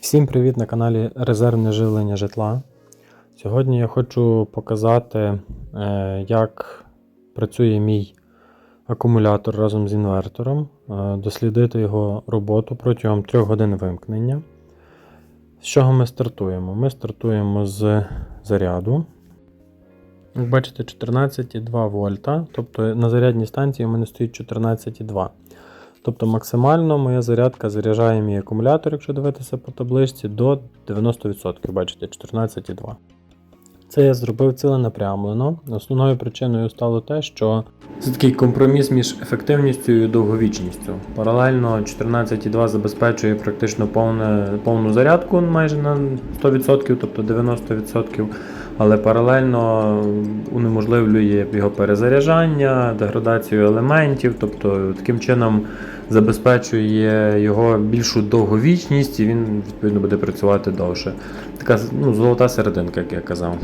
Всім привіт на каналі Резервне живлення житла. Сьогодні я хочу показати, е, як працює мій акумулятор разом з інвертором, е, дослідити його роботу протягом 3 годин вимкнення. З чого ми стартуємо? Ми стартуємо з заряду. Як бачите, 14,2 вольта. Тобто на зарядній станції у мене стоїть 14,2. Тобто максимально моя зарядка заряджає мій акумулятор, якщо дивитися по табличці, до 90%. Бачите, 14,2. Це я зробив ціленапрямлено. Основною причиною стало те, що це такий компроміс між ефективністю і довговічністю. Паралельно 14,2 забезпечує практично повне, повну зарядку майже на 100%, тобто 90%. Але паралельно унеможливлює його перезаряджання, деградацію елементів, тобто таким чином забезпечує його більшу довговічність і він відповідно буде працювати довше. Така ну, золота серединка, як я казав.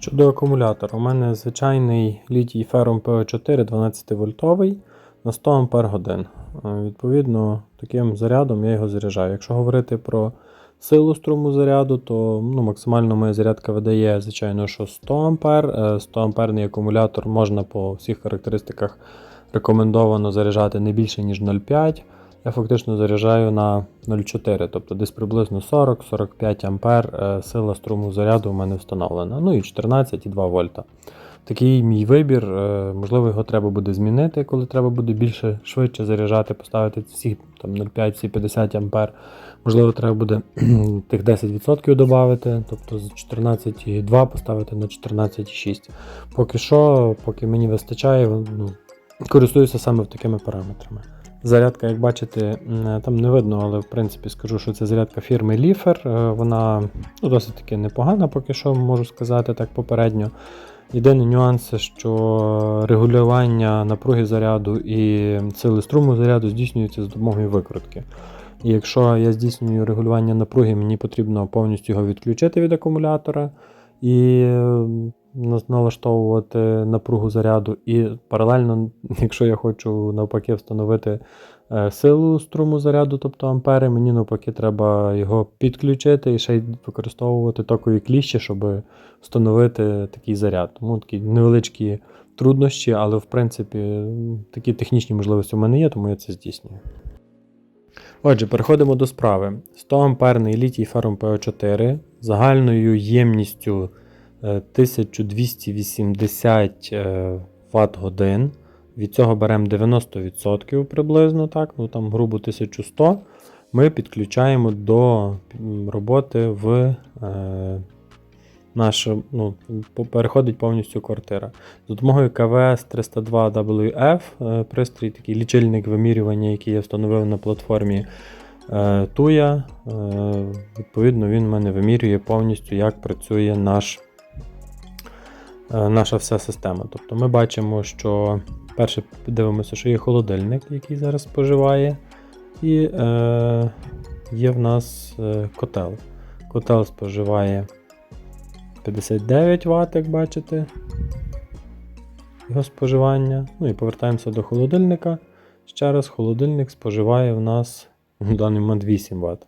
Щодо акумулятора, у мене звичайний літій ферум PO4 12 вольтовий на 100 Ампер годин. Е, Відповідно, таким зарядом я його заряджаю. Якщо говорити про силу струму заряду, то ну, максимально моя зарядка видає, звичайно, що 100 Ампер. 100 амперний акумулятор можна по всіх характеристиках рекомендовано заряджати не більше, ніж 0,5. Я фактично заряджаю на 0,4, тобто десь приблизно 40-45 ампер е, сила струму заряду у мене встановлена. Ну і 14,2 вольта. Такий мій вибір. е, Можливо, його треба буде змінити, коли треба буде більше швидше заряджати, поставити всі там 0,5, всі 50 ампер. Можливо, треба буде тих 10% додати, тобто з 14,2 поставити на 14,6. Поки що, поки мені вистачає, ну, користуюся саме такими параметрами. Зарядка, як бачите, там не видно, але в принципі скажу, що це зарядка фірми Liefer. Е, Вона ну, досить таки непогана, поки що можу сказати так попередньо. Єдиний нюанс, що регулювання напруги заряду і сили струму заряду здійснюється за допомогою викрутки. І якщо я здійснюю регулювання напруги, мені потрібно повністю його відключити від акумулятора і налаштовувати напругу заряду. І паралельно, якщо я хочу навпаки встановити е, силу струму заряду, тобто ампери, мені навпаки треба його підключити і ще й використовувати токові кліщі, щоб встановити такий заряд. Тому такі невеличкі труднощі, але в принципі такі технічні можливості у мене є, тому я це здійснюю. Отже, переходимо до справи. 100 амперний літій ферум PO4 загальною ємністю 1280 Вт годин. Від цього беремо 90% приблизно, так, ну там грубо 1100. Ми підключаємо до роботи в е, нашу, ну, переходить повністю квартира. За допомогою КВС 302WF, е, пристрій, такий лічильник вимірювання, який я встановив на платформі е, Tuya. Е, Відповідно, він в мене вимірює повністю, як працює наш, е, наша вся система. Тобто ми бачимо, що перше дивимося, що є холодильник, який зараз споживає, і е, є в нас е, котел. Котел споживає 59 Вт, як бачите. Його споживання. Ну і повертаємося до холодильника. Ще раз, холодильник споживає в нас в даний момент 8 Вт.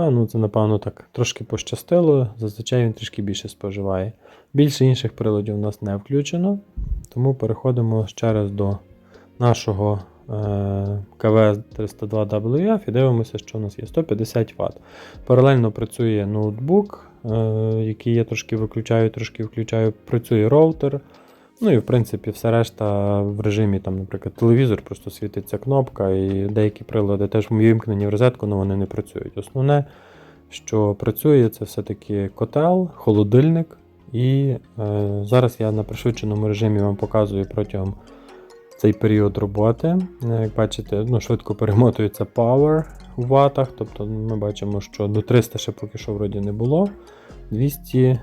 Та, ну це, напевно, так трошки пощастило, зазвичай він трішки більше споживає. Більше інших приладів у нас не включено, тому переходимо ще раз до нашого е, КВ302WF і дивимося, що у нас є 150 Вт. Паралельно працює ноутбук, е, який я трошки виключаю, трошки включаю, працює роутер. Ну і в принципі все решта в режимі, там, наприклад, телевізор, просто світиться кнопка, і деякі прилади теж вимкнені в розетку, але вони не працюють. Основне, що працює, це все-таки котел, холодильник. І е, зараз я на пришвидшеному режимі вам показую протягом цей період роботи. Е, Як бачите, ну, швидко перемотується power у ватах. Тобто ми бачимо, що до 300 ще поки що вроді не було. 200,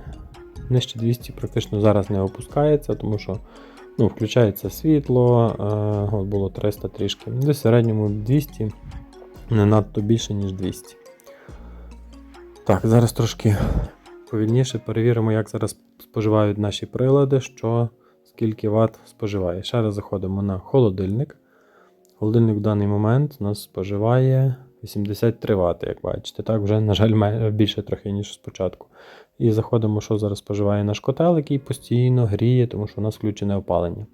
нижче 200 практично зараз не опускається, тому що ну, включається світло, е, от було 300 трішки. Десь в середньому 200, не надто більше, ніж 200. Так, зараз трошки повільніше перевіримо, як зараз споживають наші прилади, що скільки Вт споживає. Ще раз заходимо на холодильник. Холодильник в даний момент у нас споживає 83 Вт, як бачите. Так, вже, на жаль, більше трохи, ніж спочатку. І заходимо, що зараз споживає наш котел, який постійно гріє, тому що у нас включене опалення.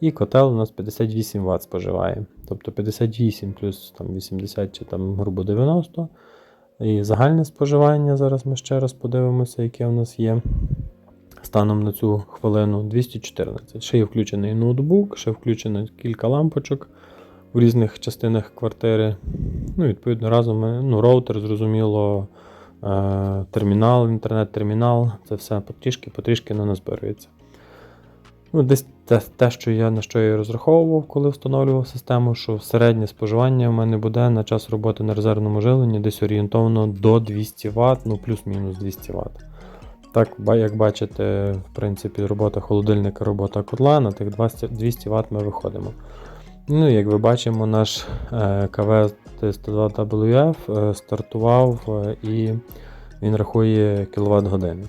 І котел у нас 58 Вт споживає. Тобто 58 плюс там, 80 чи там, грубо 90. І загальне споживання, зараз ми ще раз подивимося, яке у нас є. Станом на цю хвилину 214. Ще є включений ноутбук, ще включено кілька лампочок в різних частинах квартири. Ну, відповідно, разом ну, роутер, зрозуміло, е, термінал, інтернет-термінал. Це все потрішки, потрішки не назбирується. Ну, десь те, те, що я на що я розраховував, коли встановлював систему, що середнє споживання в мене буде на час роботи на резервному живленні десь орієнтовно до 200 Вт, ну плюс-мінус 200 Вт. Так, як бачите, в принципі, робота холодильника, робота котла, на тих 200 Вт ми виходимо. Ну, як ви бачимо, наш е, КВ 102WF е, стартував е, і він рахує кіловат години.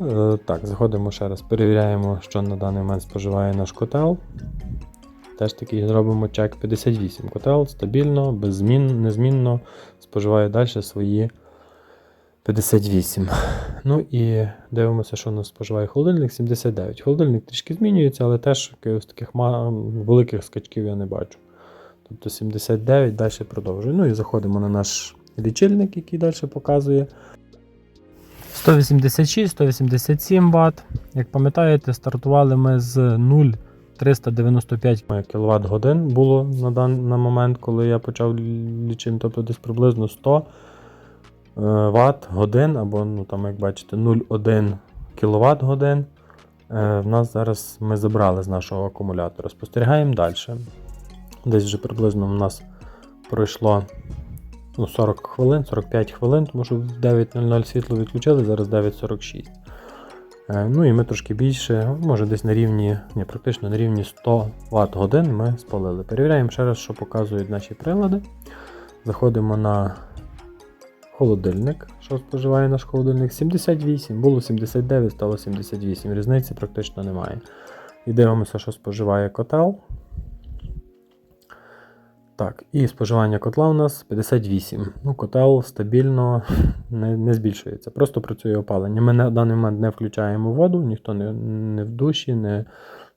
Е, Так, заходимо ще раз, перевіряємо, що на даний момент споживає наш котел. Теж такий зробимо чек 58. Котел стабільно, без змін, незмінно споживає далі свої 58. Ну і дивимося, що у нас споживає холодильник 79. Холодильник трішки змінюється, але теж якихось таких великих скачків я не бачу. Тобто 79 далі продовжує. Ну і заходимо на наш лічильник, який далі показує 186-187 Вт. Як пам'ятаєте, стартували ми з 0,395 кВт годин було на даний момент, коли я почав лічити, тобто десь приблизно 100 Вт годин, або, ну, там, як бачите, 0,1 кВт годин. Е, В нас зараз ми забрали з нашого акумулятора. Спостерігаємо далі. Десь вже приблизно у нас пройшло ну, 40 хвилин, 45 хвилин, тому що в 9.00 світло відключили, зараз 9.46. Е, Ну і ми трошки більше, може десь на рівні, ні, практично на рівні 100 Вт годин ми спалили. Перевіряємо ще раз, що показують наші прилади. Заходимо на холодильник, що споживає наш холодильник. 78, було 79, стало 78. Різниці практично немає. І дивимося, що споживає котел. Так, і споживання котла у нас 58. Ну, котел стабільно не, не збільшується. Просто працює опалення. Ми на даний момент не включаємо воду, ніхто не, не в душі, не,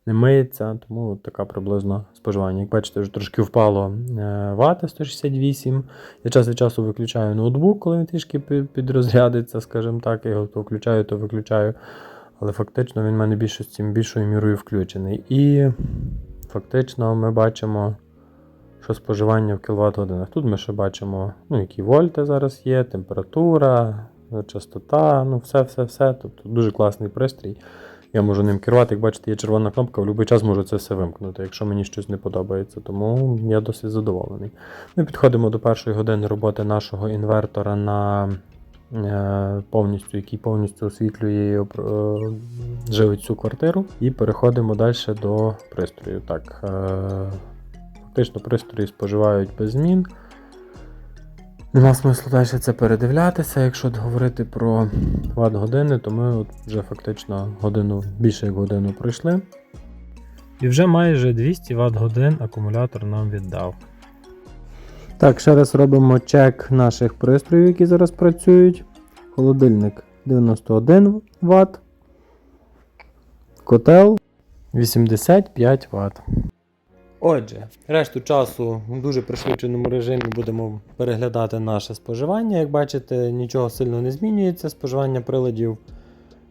не миється, тому от така приблизно споживання. Як бачите, вже трошки впало е, вати 168. Я час від часу виключаю ноутбук, коли він трішки підрозрядиться, скажімо так, я його то включаю, то виключаю. Але фактично він в мене більшості, більшою мірою включений. І фактично ми бачимо що споживання в кіловат годинах. Тут ми ще бачимо, ну, які вольти зараз є, температура, частота, ну все-все-все. Тобто дуже класний пристрій. Я можу ним керувати, як бачите, є червона кнопка, в будь-який час можу це все вимкнути, якщо мені щось не подобається. Тому я досить задоволений. Ми підходимо до першої години роботи нашого інвертора на е, повністю, який повністю освітлює е, живить цю квартиру. І переходимо далі до пристрою. Так, е, Фактично пристрої споживають без змін. Нема смислу далі це передивлятися. Якщо говорити про ват години, то ми от вже фактично годину, більше як годину пройшли. І вже майже 200 Вт годин акумулятор нам віддав. Так, ще раз робимо чек наших пристроїв, які зараз працюють. Холодильник 91 Вт. Котел 85 Вт. Отже, решту часу в дуже пришвидшеному режимі будемо переглядати наше споживання. Як бачите, нічого сильно не змінюється. Споживання приладів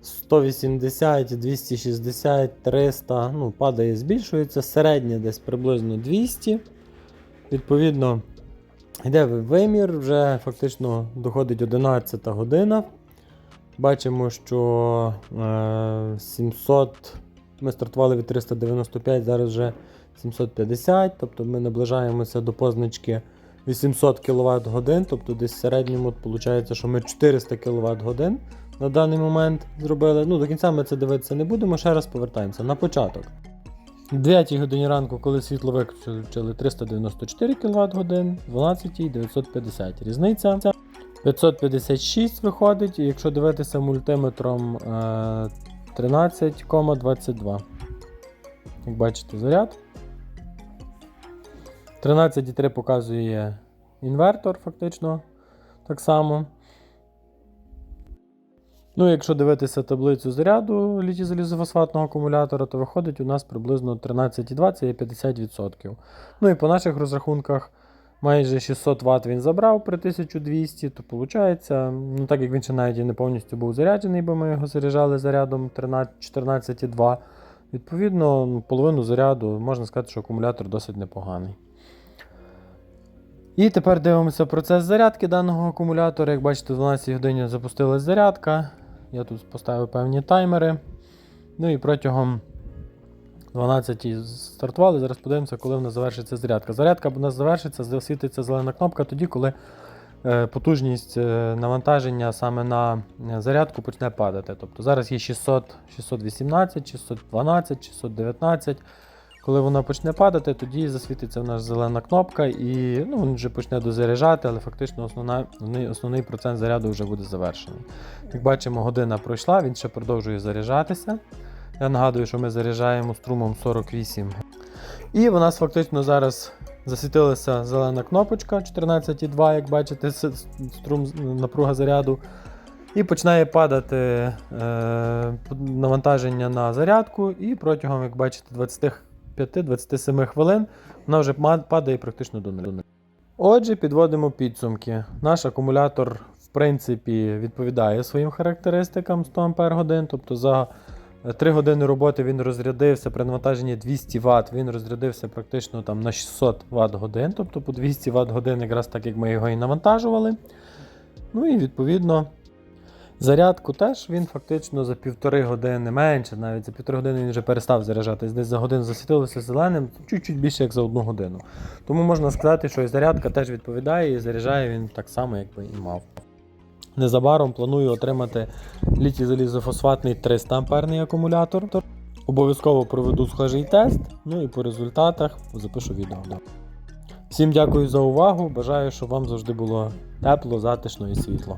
180, 260, 300, ну, падає, збільшується. Середнє десь приблизно 200. Відповідно, йде вимір, вже фактично доходить 11 година. Бачимо, що е, 700. Ми стартували від 395, зараз вже 750, тобто ми наближаємося до позначки 800 кВт годин, тобто десь в середньому виходить, що ми 400 кВт годин на даний момент зробили. Ну, до кінця ми це дивитися не будемо, ще раз повертаємося на початок. В 9 годині ранку, коли світло виключили 394 кВт годин, 12 950. Різниця 556 виходить, і якщо дивитися мультиметром е, 13,22. Як бачите, заряд. 13,3 показує інвертор, фактично так само. Ну, якщо дивитися таблицю заряду літій залізофосфатного акумулятора, то виходить у нас приблизно 13,2, це є 50%. Ну і по наших розрахунках майже 600 Вт він забрав при 1200, то виходить, ну так як він ще навіть і не повністю був заряджений, бо ми його заряджали зарядом 14,2. Відповідно, ну, половину заряду можна сказати, що акумулятор досить непоганий. І тепер дивимося процес зарядки даного акумулятора. Як бачите, в 12 годині запустилась зарядка. Я тут поставив певні таймери. Ну і протягом 12 стартували. Зараз подивимося, коли в нас завершиться зарядка. Зарядка у нас завершиться, засвітиться зелена кнопка тоді, коли е, потужність е, навантаження саме на е, зарядку почне падати. Тобто зараз є 600, 618, 612, 619. Коли вона почне падати, тоді засвітиться в нас зелена кнопка і ну, він вже почне дозаряджати, але фактично основна, основний, процент заряду вже буде завершений. Як бачимо, година пройшла, він ще продовжує заряджатися. Я нагадую, що ми заряджаємо струмом 48. І у нас фактично зараз засвітилася зелена кнопочка 14,2, як бачите, струм напруга заряду. І починає падати е, навантаження на зарядку, і протягом, як бачите, 25-27 хвилин вона вже падає практично до нуля. Отже, підводимо підсумки. Наш акумулятор, в принципі, відповідає своїм характеристикам 100 Ах, тобто за 3 години роботи він розрядився при навантаженні 200 Вт, він розрядився практично там на 600 Вт годин, тобто по 200 Вт годин, якраз так як ми його і навантажували. Ну і відповідно. Зарядку теж він фактично за півтори години менше, навіть за півтори години він вже перестав заряджатись. Десь за годину засвітилося зеленим, чуть-чуть більше, як за одну годину. Тому можна сказати, що і зарядка теж відповідає і заряджає він так само, як би і мав. Незабаром планую отримати літій залізофосфатний 300 амперний акумулятор. Обов'язково проведу схожий тест, ну і по результатах запишу відео. Всім дякую за увагу. Бажаю, щоб вам завжди було тепло, затишно і світло.